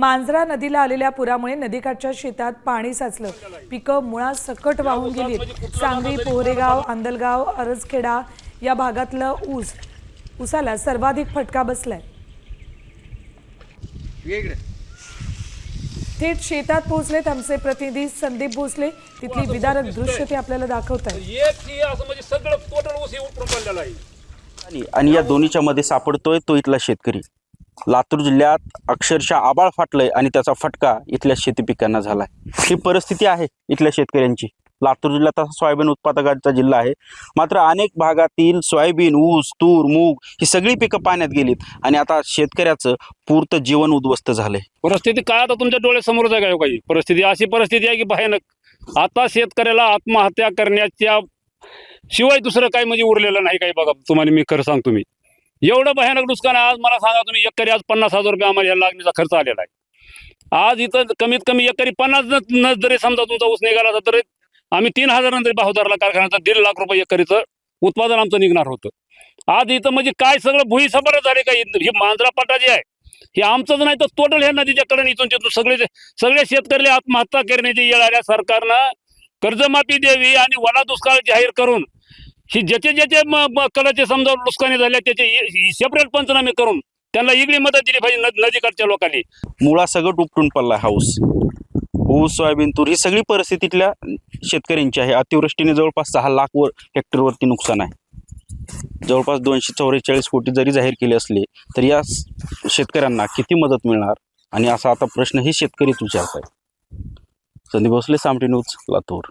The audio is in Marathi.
मांजरा नदीला आलेल्या पुरामुळे नदीकाठच्या शेतात पाणी साचलं. पिकं मुळात सकट वाहून गेली सांगवी पोहरेगाव आंदलगाव अरजखेडा या भागातलं ऊस ऊसाला सर्वाधिक फटका बसलाय. थेट शेतात पोहोचलेत आमचे प्रतिनिधी संदीप भोसले. तिथली विदारक दृश्य ते आपल्याला दाखवत आहेत एक ही असं म्हणजे सगळं टोटल ऊस उतरून पडलेलं आहे. आणि आणि या दोन्हीच्या मध्ये सापडतोय तो इथला शेतकरी. लातूर जिल्ह्यात अक्षरशः आबाळ फाटलंय आणि त्याचा फटका इथल्या शेती पिकांना झालाय. ही परिस्थिती आहे इथल्या शेतकऱ्यांची. लातूर जिल्ह्यात सोयाबीन उत्पादकांचा जिल्हा आहे. मात्र अनेक भागातील सोयाबीन ऊस तूर मूग ही सगळी पिकं पाण्यात गेलीत आणि आता शेतकऱ्याचं पूर्त जीवन उद्ध्वस्त झालंय. परिस्थिती काय आता तुमच्या डोळ्यासमोरच आहे काय हो काही? परिस्थिती अशी परिस्थिती आहे की भयानक. आता शेतकऱ्याला आत्महत्या करण्याच्या शिवाय दुसरं काही म्हणजे उरलेलं नाही काही बघा. तुम्हाला मी खरं सांगतो मी. एवढं भयानक नुकसान आहे. आज मला सांगा तुम्ही एकरी आज पन्नास हजार रुपये आम्हाला या लागणीचा खर्च आलेला आहे. आज इथं कमीत कमी एकरी पन्नास न- जरी समजा तुमचा ऊस निघाला असता तरी आम्ही तीन हजार तरी भाव धरला कारखान्याचा दीड लाख रुपये एकरीचं उत्पादन आमचं निघणार होतं. आज इथं म्हणजे काय सगळं भुई सबर झाले काय ही मांजरा पटा जी आहे हे आमचंच नाही तर टोटल ह्या नदीच्या कडे इथून तिथून सगळे सगळे शेतकरी आत्महत्या करण्याची येळ आल्या सरकारनं कर्जमाफी द्यावी आणि वडा दुष्काळ जाहीर करून ही ज्याचे ज्याचे कलाचे कडाचे समजा नुकसानी झाल्या त्याचे सेपरेट पंचनामे करून त्यांना इगडी मदत दिली पाहिजे नद- नदीकडच्या लोकांनी. मुळा सगळं उपटून पडला हा ऊस. ऊस सोयाबीन तूर ही सगळी परिस्थितीतल्या शेतकऱ्यांची आहे. अतिवृष्टीने जवळपास सहा लाख वर हेक्टरवरती नुकसान आहे. जवळपास दोनशे चौवेचाळीस कोटी जरी जाहीर केले असले तर या शेतकऱ्यांना किती मदत मिळणार? आणि असा आता प्रश्न हे शेतकरीच विचारत आहे संदीप भोसले सामटी न्यूज लातूर.